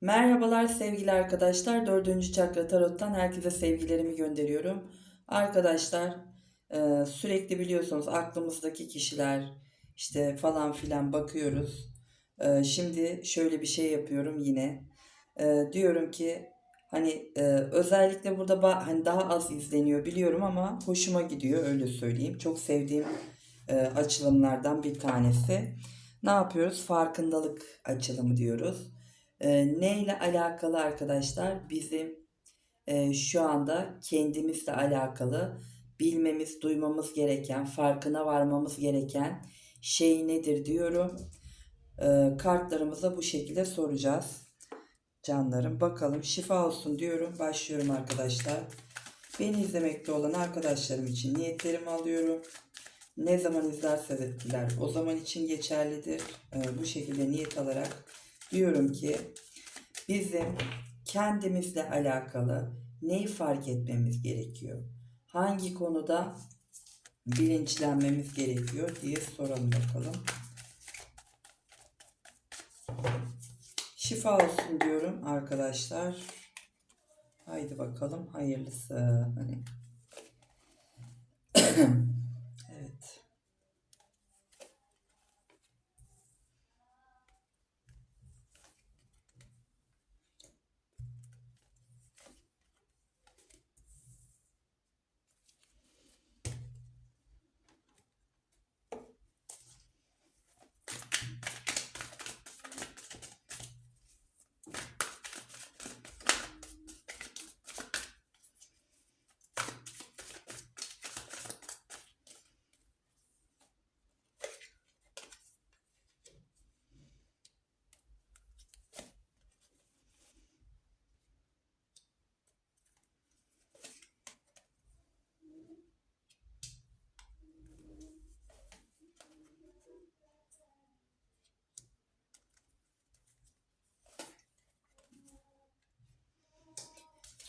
Merhabalar sevgili arkadaşlar. Dördüncü Çakra Tarot'tan herkese sevgilerimi gönderiyorum. Arkadaşlar e, sürekli biliyorsunuz aklımızdaki kişiler işte falan filan bakıyoruz. E, Şimdi şöyle bir şey yapıyorum yine. E, Diyorum ki hani özellikle burada hani daha az izleniyor biliyorum ama hoşuma gidiyor öyle söyleyeyim. Çok sevdiğim açılımlardan bir tanesi. Ne yapıyoruz? Farkındalık açılımı diyoruz. E, neyle alakalı arkadaşlar? Bizim e, şu anda kendimizle alakalı bilmemiz, duymamız gereken, farkına varmamız gereken şey nedir diyorum. E, kartlarımıza bu şekilde soracağız. Canlarım bakalım şifa olsun diyorum. Başlıyorum arkadaşlar. Beni izlemekte olan arkadaşlarım için niyetlerimi alıyorum. Ne zaman izlerse diler o zaman için geçerlidir. E, bu şekilde niyet alarak diyorum ki bizim kendimizle alakalı neyi fark etmemiz gerekiyor? Hangi konuda bilinçlenmemiz gerekiyor diye soralım bakalım. Şifa olsun diyorum arkadaşlar. Haydi bakalım hayırlısı. Hani.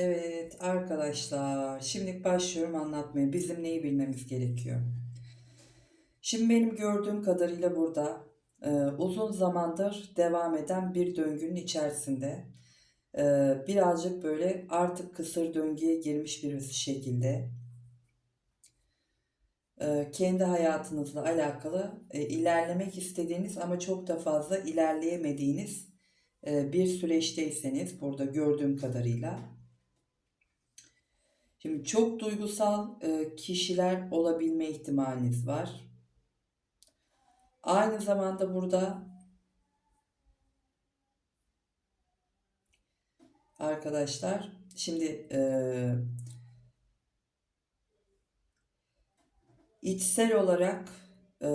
Evet arkadaşlar şimdi başlıyorum anlatmaya. Bizim neyi bilmemiz gerekiyor? Şimdi benim gördüğüm kadarıyla burada e, uzun zamandır devam eden bir döngünün içerisinde e, birazcık böyle artık kısır döngüye girmiş bir şekilde e, kendi hayatınızla alakalı e, ilerlemek istediğiniz ama çok da fazla ilerleyemediğiniz e, bir süreçteyseniz burada gördüğüm kadarıyla Şimdi çok duygusal e, kişiler olabilme ihtimaliniz var. Aynı zamanda burada arkadaşlar şimdi e, içsel olarak e,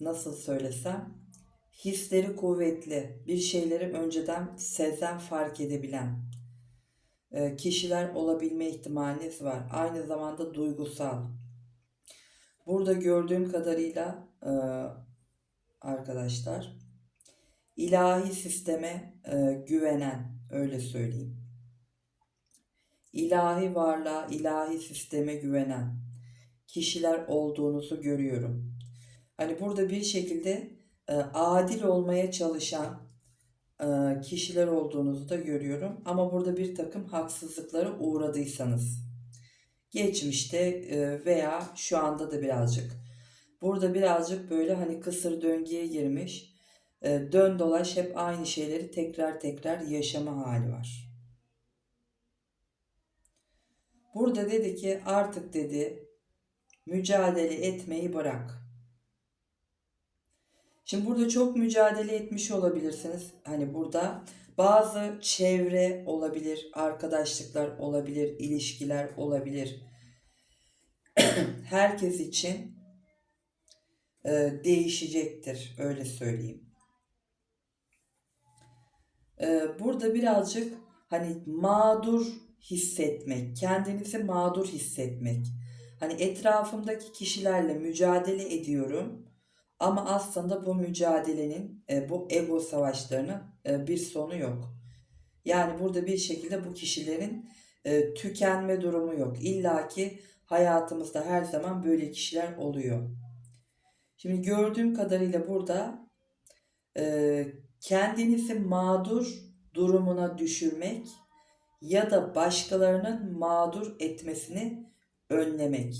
nasıl söylesem hisleri kuvvetli, bir şeyleri önceden sezen fark edebilen kişiler olabilme ihtimaliniz var. Aynı zamanda duygusal. Burada gördüğüm kadarıyla e, arkadaşlar ilahi sisteme e, güvenen öyle söyleyeyim. İlahi varlığa, ilahi sisteme güvenen kişiler olduğunuzu görüyorum. Hani burada bir şekilde e, adil olmaya çalışan e, kişiler olduğunuzu da görüyorum. Ama burada bir takım haksızlıklara uğradıysanız geçmişte veya şu anda da birazcık burada birazcık böyle hani kısır döngüye girmiş dön dolaş hep aynı şeyleri tekrar tekrar yaşama hali var. Burada dedi ki artık dedi mücadele etmeyi bırak. Şimdi burada çok mücadele etmiş olabilirsiniz. Hani burada bazı çevre olabilir, arkadaşlıklar olabilir, ilişkiler olabilir. Herkes için e, değişecektir, öyle söyleyeyim. E, burada birazcık hani mağdur hissetmek, kendinizi mağdur hissetmek. Hani etrafımdaki kişilerle mücadele ediyorum ama aslında bu mücadelenin, e, bu ego savaşlarının e, bir sonu yok. Yani burada bir şekilde bu kişilerin e, tükenme durumu yok. İlla ki hayatımızda her zaman böyle kişiler oluyor. Şimdi gördüğüm kadarıyla burada kendinizi mağdur durumuna düşürmek ya da başkalarının mağdur etmesini önlemek.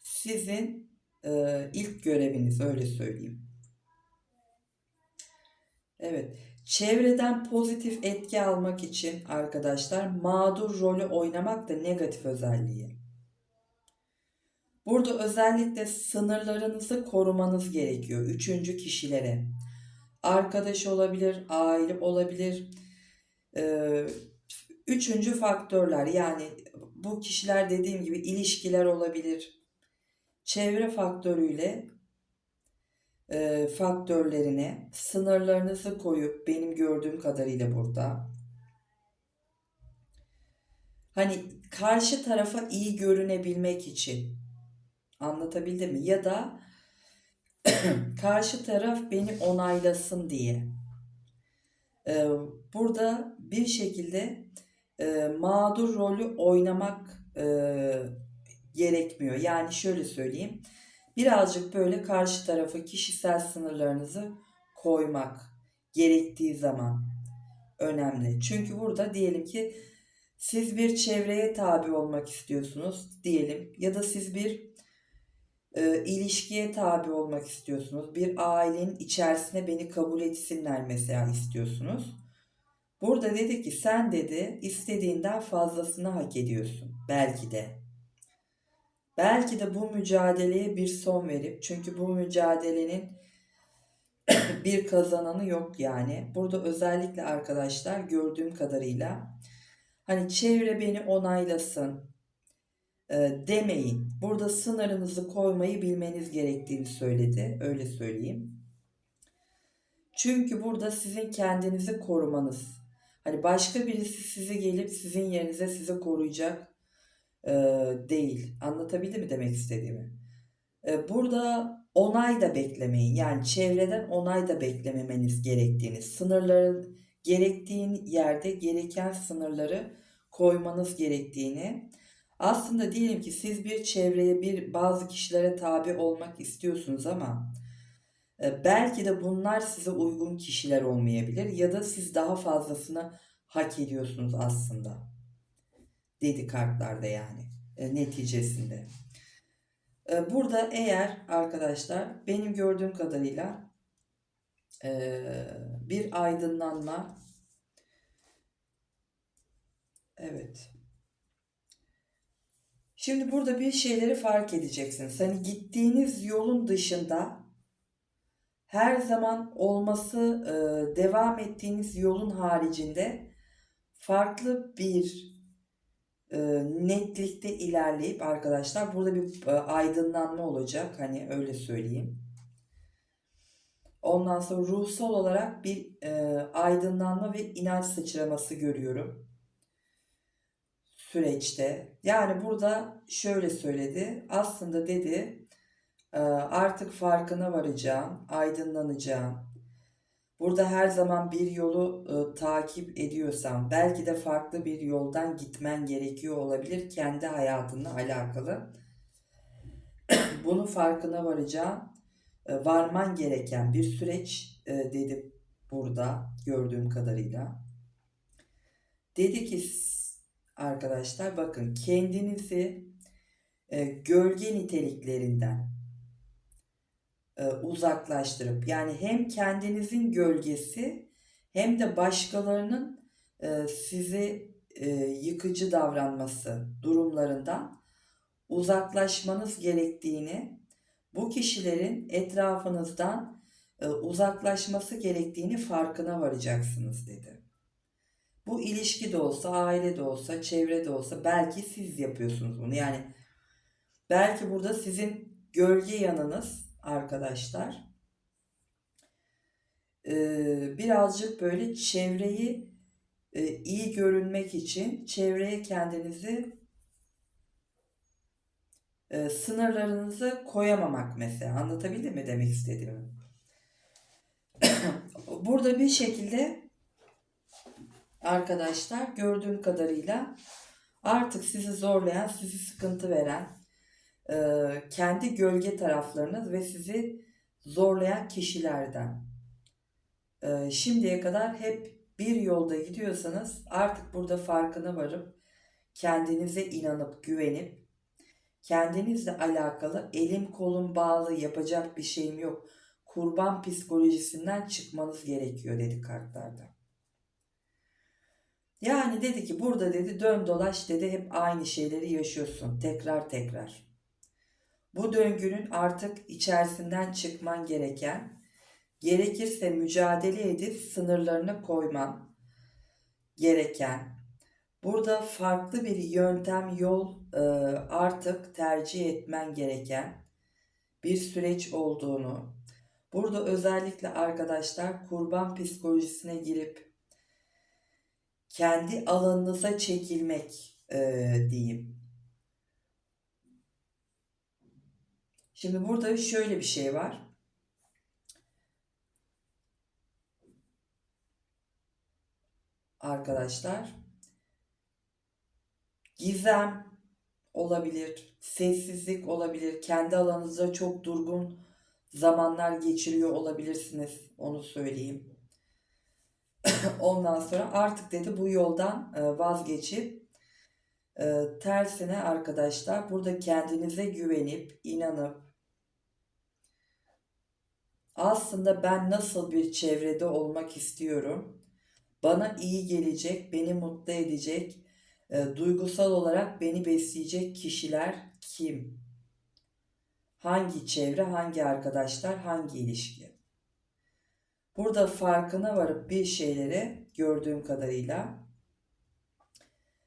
Sizin e, ilk göreviniz öyle söyleyeyim. Evet. Çevreden pozitif etki almak için arkadaşlar mağdur rolü oynamak da negatif özelliği. Burada özellikle sınırlarınızı korumanız gerekiyor üçüncü kişilere. Arkadaş olabilir, aile olabilir. Üçüncü faktörler yani bu kişiler dediğim gibi ilişkiler olabilir, çevre faktörüyle e, faktörlerine sınırlarınızı koyup benim gördüğüm kadarıyla burada hani karşı tarafa iyi görünebilmek için anlatabildim mi? Ya da karşı taraf beni onaylasın diye. Ee, burada bir şekilde e, mağdur rolü oynamak e, gerekmiyor. Yani şöyle söyleyeyim. Birazcık böyle karşı tarafa kişisel sınırlarınızı koymak gerektiği zaman önemli. Çünkü burada diyelim ki siz bir çevreye tabi olmak istiyorsunuz diyelim ya da siz bir e, ilişkiye tabi olmak istiyorsunuz. Bir ailenin içerisine beni kabul etsinler mesela istiyorsunuz. Burada dedi ki sen dedi istediğinden fazlasını hak ediyorsun belki de. Belki de bu mücadeleye bir son verip çünkü bu mücadelenin bir kazananı yok yani. Burada özellikle arkadaşlar gördüğüm kadarıyla hani çevre beni onaylasın e, demeyin. Burada sınırınızı koymayı bilmeniz gerektiğini söyledi. Öyle söyleyeyim. Çünkü burada sizin kendinizi korumanız. Hani başka birisi sizi gelip sizin yerinize sizi koruyacak e, değil. Anlatabildim mi demek istediğimi? E, burada onay da beklemeyin. Yani çevreden onay da beklememeniz gerektiğini, sınırların gerektiğin yerde gereken sınırları koymanız gerektiğini. Aslında diyelim ki siz bir çevreye, bir bazı kişilere tabi olmak istiyorsunuz ama e, belki de bunlar size uygun kişiler olmayabilir ya da siz daha fazlasını hak ediyorsunuz aslında dedi kartlarda yani e, neticesinde. E, burada eğer arkadaşlar benim gördüğüm kadarıyla e, bir aydınlanma evet Şimdi burada bir şeyleri fark edeceksiniz. Hani gittiğiniz yolun dışında her zaman olması e, devam ettiğiniz yolun haricinde farklı bir e, netlikte ilerleyip arkadaşlar burada bir e, aydınlanma olacak. Hani öyle söyleyeyim. Ondan sonra ruhsal olarak bir e, aydınlanma ve inanç sıçraması görüyorum süreçte. Yani burada şöyle söyledi. Aslında dedi e, artık farkına varacağım, aydınlanacağım. Burada her zaman bir yolu e, takip ediyorsan belki de farklı bir yoldan gitmen gerekiyor olabilir kendi hayatınla alakalı. Bunu farkına varacağım. E, varman gereken bir süreç e, dedi burada gördüğüm kadarıyla. Dedi ki arkadaşlar bakın kendinizi e, gölge niteliklerinden uzaklaştırıp yani hem kendinizin gölgesi hem de başkalarının e, sizi e, yıkıcı davranması durumlarından uzaklaşmanız gerektiğini, bu kişilerin etrafınızdan e, uzaklaşması gerektiğini farkına varacaksınız dedi. Bu ilişki de olsa, aile de olsa, çevre de olsa belki siz yapıyorsunuz bunu. Yani belki burada sizin gölge yanınız arkadaşlar ee, birazcık böyle çevreyi e, iyi görünmek için çevreye kendinizi e, sınırlarınızı koyamamak mesela anlatabildim mi demek istediğimi? Burada bir şekilde arkadaşlar gördüğüm kadarıyla artık sizi zorlayan, sizi sıkıntı veren e, kendi gölge taraflarınız ve sizi zorlayan kişilerden. E, şimdiye kadar hep bir yolda gidiyorsanız artık burada farkına varıp kendinize inanıp güvenip kendinizle alakalı elim kolum bağlı yapacak bir şeyim yok. Kurban psikolojisinden çıkmanız gerekiyor dedi kartlarda. Yani dedi ki burada dedi dön dolaş dedi hep aynı şeyleri yaşıyorsun tekrar tekrar. Bu döngünün artık içerisinden çıkman gereken, gerekirse mücadele edip sınırlarını koyman gereken, burada farklı bir yöntem, yol e, artık tercih etmen gereken bir süreç olduğunu, burada özellikle arkadaşlar kurban psikolojisine girip kendi alanınıza çekilmek e, diyeyim. Şimdi burada şöyle bir şey var. Arkadaşlar. Gizem olabilir, sessizlik olabilir, kendi alanınızda çok durgun zamanlar geçiriyor olabilirsiniz. Onu söyleyeyim. Ondan sonra artık dedi bu yoldan e, vazgeçip e, tersine arkadaşlar burada kendinize güvenip, inanıp aslında ben nasıl bir çevrede olmak istiyorum? Bana iyi gelecek, beni mutlu edecek, e, duygusal olarak beni besleyecek kişiler kim? Hangi çevre, hangi arkadaşlar, hangi ilişki? Burada farkına varıp bir şeylere gördüğüm kadarıyla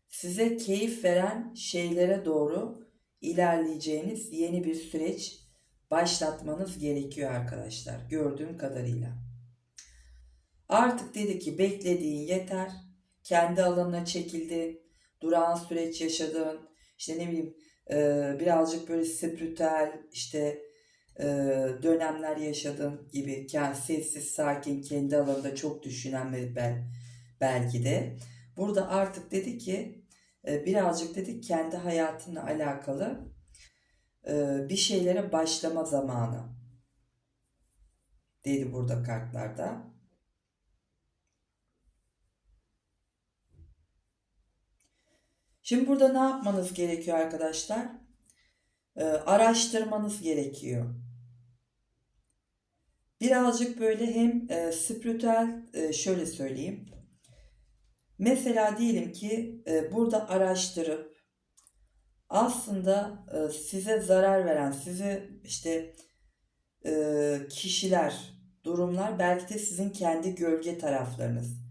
size keyif veren şeylere doğru ilerleyeceğiniz yeni bir süreç başlatmanız gerekiyor arkadaşlar gördüğüm kadarıyla. Artık dedi ki beklediğin yeter. Kendi alanına çekildi. Durağan süreç yaşadın. İşte ne bileyim e, birazcık böyle spiritüel işte e, dönemler yaşadın gibi. Yani sessiz sakin kendi alanında çok düşünen ve bel, belki de. Burada artık dedi ki e, birazcık dedi kendi hayatınla alakalı bir şeylere başlama zamanı dedi burada kartlarda. Şimdi burada ne yapmanız gerekiyor arkadaşlar? E, araştırmanız gerekiyor. Birazcık böyle hem e, spiritüel e, şöyle söyleyeyim. Mesela diyelim ki e, burada araştırıp aslında e, size zarar veren, sizi işte e, kişiler, durumlar belki de sizin kendi gölge taraflarınız.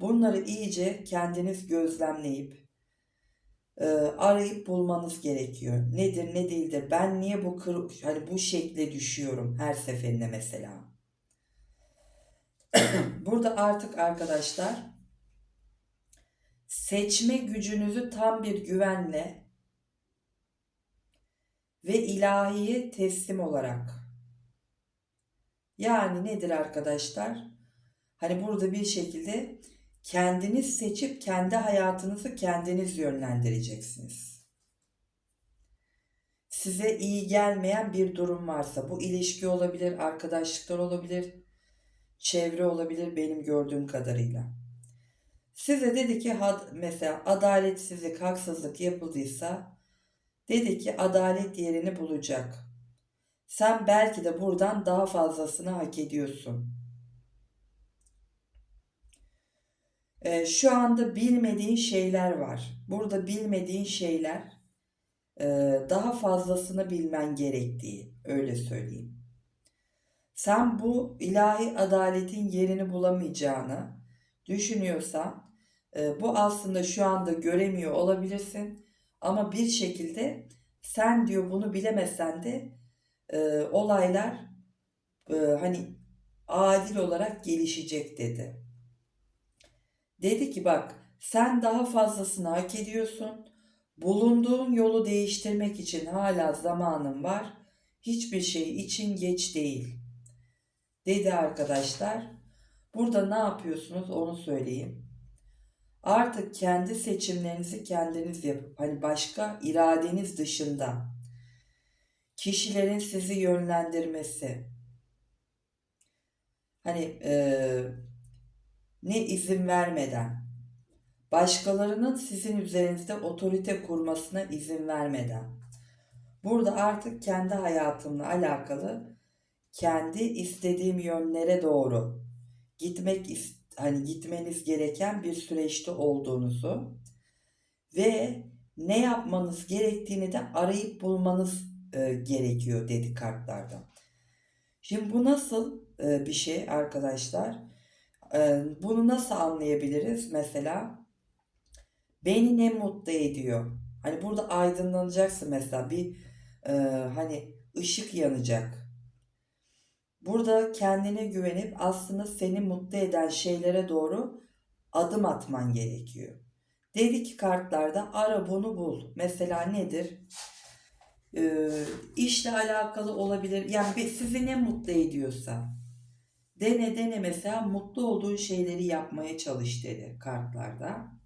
Bunları iyice kendiniz gözlemleyip e, arayıp bulmanız gerekiyor. Nedir ne değildir. Ben niye bu kır, hani bu şekle düşüyorum her seferinde mesela. Burada artık arkadaşlar seçme gücünüzü tam bir güvenle ve ilahiye teslim olarak. Yani nedir arkadaşlar? Hani burada bir şekilde kendiniz seçip kendi hayatınızı kendiniz yönlendireceksiniz. Size iyi gelmeyen bir durum varsa bu ilişki olabilir, arkadaşlıklar olabilir, çevre olabilir benim gördüğüm kadarıyla. Size dedi ki mesela adaletsizlik, haksızlık yapıldıysa dedi ki adalet yerini bulacak. Sen belki de buradan daha fazlasını hak ediyorsun. Ee, şu anda bilmediğin şeyler var. Burada bilmediğin şeyler e, daha fazlasını bilmen gerektiği öyle söyleyeyim. Sen bu ilahi adaletin yerini bulamayacağını düşünüyorsan e, bu aslında şu anda göremiyor olabilirsin ama bir şekilde sen diyor bunu bilemesen de e, olaylar e, hani adil olarak gelişecek dedi. Dedi ki bak sen daha fazlasını hak ediyorsun. Bulunduğun yolu değiştirmek için hala zamanın var. Hiçbir şey için geç değil. Dedi arkadaşlar. Burada ne yapıyorsunuz onu söyleyeyim. Artık kendi seçimlerinizi kendiniz yapıp hani başka iradeniz dışında kişilerin sizi yönlendirmesi. Hani e, ne izin vermeden başkalarının sizin üzerinizde otorite kurmasına izin vermeden. Burada artık kendi hayatımla alakalı kendi istediğim yönlere doğru gitmek hani gitmeniz gereken bir süreçte olduğunuzu ve ne yapmanız gerektiğini de arayıp bulmanız e, gerekiyor dedi kartlarda. Şimdi bu nasıl e, bir şey arkadaşlar? E, bunu nasıl anlayabiliriz? Mesela beni ne mutlu ediyor? Hani burada aydınlanacaksın mesela bir e, hani ışık yanacak. Burada kendine güvenip aslında seni mutlu eden şeylere doğru adım atman gerekiyor. Dedi ki kartlarda ara bunu bul. Mesela nedir? e, işle alakalı olabilir. Yani sizi ne mutlu ediyorsa dene dene mesela mutlu olduğun şeyleri yapmaya çalış dedi kartlarda.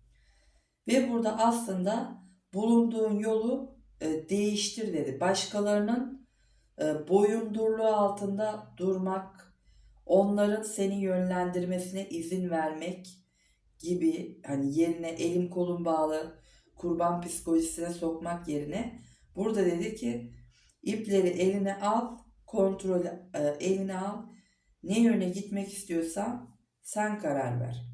Ve burada aslında bulunduğun yolu e, değiştir dedi. Başkalarının boyundurluğu altında durmak, onların seni yönlendirmesine izin vermek gibi hani yerine elim kolum bağlı kurban psikolojisine sokmak yerine Burada dedi ki ipleri eline al, kontrol e, eline al. Ne yöne gitmek istiyorsan sen karar ver.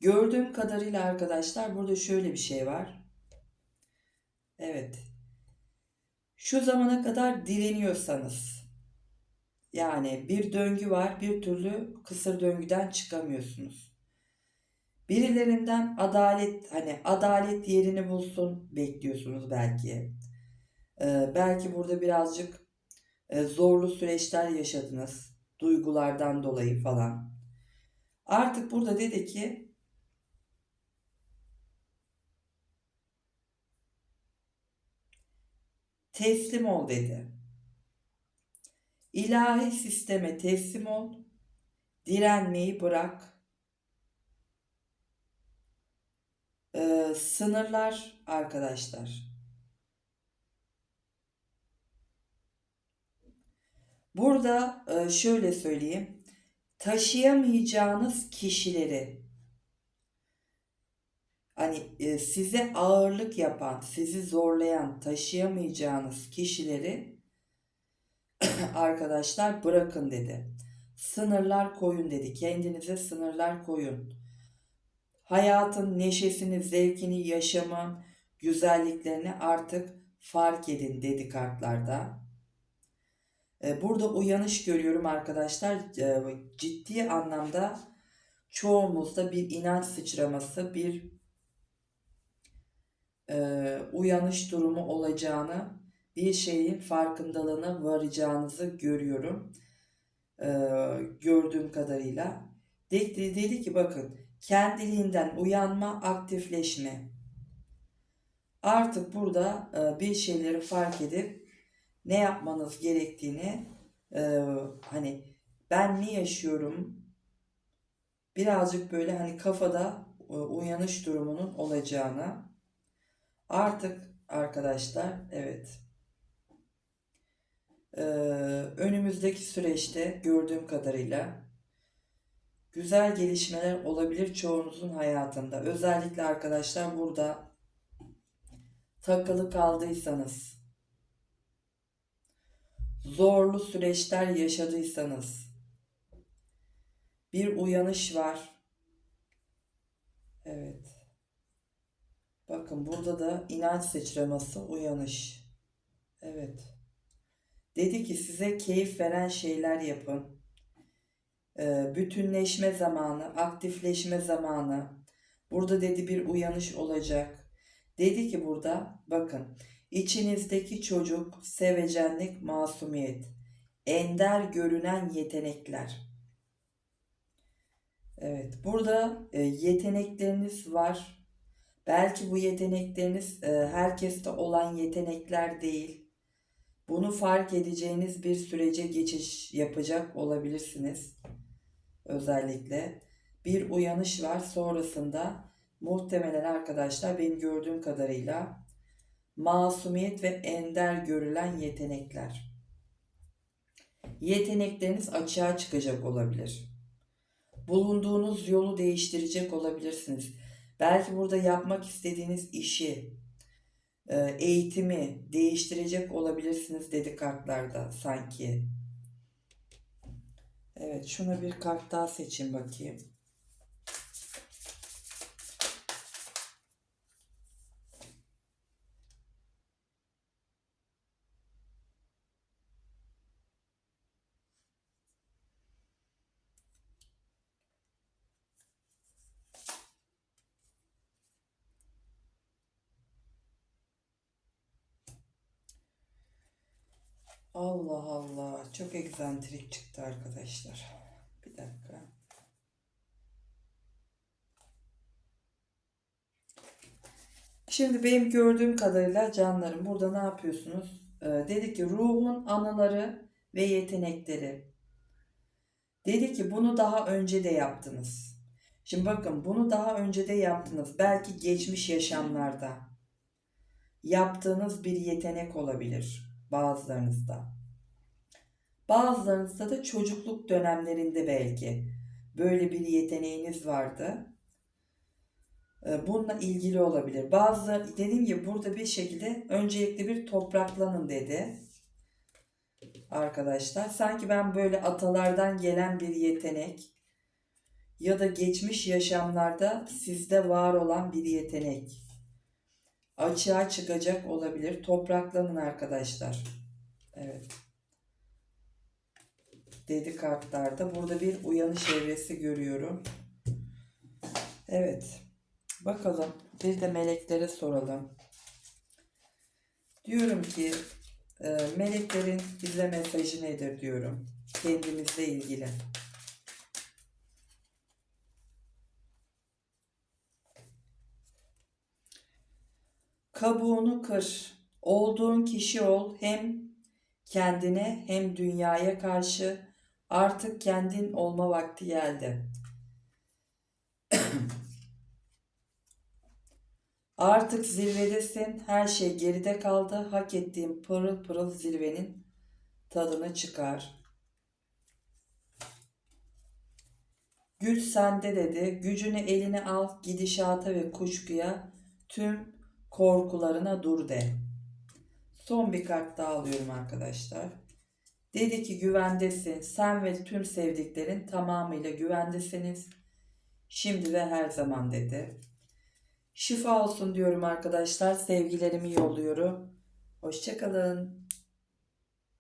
Gördüğüm kadarıyla arkadaşlar burada şöyle bir şey var. Evet. Şu zamana kadar direniyorsanız yani bir döngü var bir türlü kısır döngüden çıkamıyorsunuz. Birilerinden adalet hani adalet yerini bulsun bekliyorsunuz belki. Ee, belki burada birazcık e, zorlu süreçler yaşadınız. Duygulardan dolayı falan. Artık burada dedi ki teslim ol dedi. İlahi sisteme teslim ol. Direnmeyi bırak Ee, sınırlar arkadaşlar. Burada e, şöyle söyleyeyim. Taşıyamayacağınız kişileri hani e, size ağırlık yapan, sizi zorlayan, taşıyamayacağınız kişileri arkadaşlar bırakın dedi. Sınırlar koyun dedi. Kendinize sınırlar koyun hayatın neşesini, zevkini yaşaman, güzelliklerini artık fark edin dedi kartlarda. E, Burada uyanış görüyorum arkadaşlar. E, Ciddi anlamda çoğumuzda bir inanç sıçraması, bir e, uyanış durumu olacağını, bir şeyin farkındalığına varacağınızı görüyorum. E, gördüğüm kadarıyla. Dedi, dedi ki bakın kendiliğinden uyanma, aktifleşme. Artık burada e, bir şeyleri fark edip ne yapmanız gerektiğini hani ben ne yaşıyorum birazcık böyle hani kafada uyanış durumunun olacağını artık arkadaşlar evet e, önümüzdeki süreçte gördüğüm kadarıyla güzel gelişmeler olabilir çoğunuzun hayatında. Özellikle arkadaşlar burada takılı kaldıysanız zorlu süreçler yaşadıysanız bir uyanış var. Evet. Bakın burada da inanç sıçraması uyanış. Evet. Dedi ki size keyif veren şeyler yapın. Ee, bütünleşme zamanı, aktifleşme zamanı. Burada dedi bir uyanış olacak. Dedi ki burada bakın İçinizdeki çocuk, sevecenlik, masumiyet, ender görünen yetenekler. Evet, burada e, yetenekleriniz var. Belki bu yetenekleriniz e, herkeste olan yetenekler değil. Bunu fark edeceğiniz bir sürece geçiş yapacak olabilirsiniz. Özellikle bir uyanış var sonrasında muhtemelen arkadaşlar benim gördüğüm kadarıyla masumiyet ve ender görülen yetenekler. Yetenekleriniz açığa çıkacak olabilir. Bulunduğunuz yolu değiştirecek olabilirsiniz. Belki burada yapmak istediğiniz işi, e, eğitimi değiştirecek olabilirsiniz dedi kartlarda sanki. Evet, şuna bir kart daha seçin bakayım. Allah Allah. Çok egzantrik çıktı arkadaşlar. Bir dakika. Şimdi benim gördüğüm kadarıyla canlarım burada ne yapıyorsunuz? Ee, dedi ki ruhun anıları ve yetenekleri. Dedi ki bunu daha önce de yaptınız. Şimdi bakın bunu daha önce de yaptınız. Belki geçmiş yaşamlarda yaptığınız bir yetenek olabilir bazılarınızda. Bazılarınızda da çocukluk dönemlerinde belki böyle bir yeteneğiniz vardı. Ee, Bununla ilgili olabilir. Bazı dediğim gibi burada bir şekilde öncelikle bir topraklanın dedi. Arkadaşlar sanki ben böyle atalardan gelen bir yetenek ya da geçmiş yaşamlarda sizde var olan bir yetenek açığa çıkacak olabilir. Topraklanın arkadaşlar. Evet. Dedi kartlarda. Burada bir uyanış evresi görüyorum. Evet. Bakalım. Bir de meleklere soralım. Diyorum ki e, meleklerin bize mesajı nedir diyorum. Kendimizle ilgili. Kabuğunu kır. Olduğun kişi ol hem kendine hem dünyaya karşı artık kendin olma vakti geldi. Artık zirvedesin. Her şey geride kaldı. Hak ettiğin pırıl pırıl zirvenin tadını çıkar. Güç sende dedi. Gücünü eline al. Gidişata ve kuşkuya tüm korkularına dur de. Son bir kart daha alıyorum arkadaşlar. Dedi ki güvendesin. Sen ve tüm sevdiklerin tamamıyla güvendesiniz. Şimdi ve her zaman dedi. Şifa olsun diyorum arkadaşlar. Sevgilerimi yolluyorum. Hoşçakalın.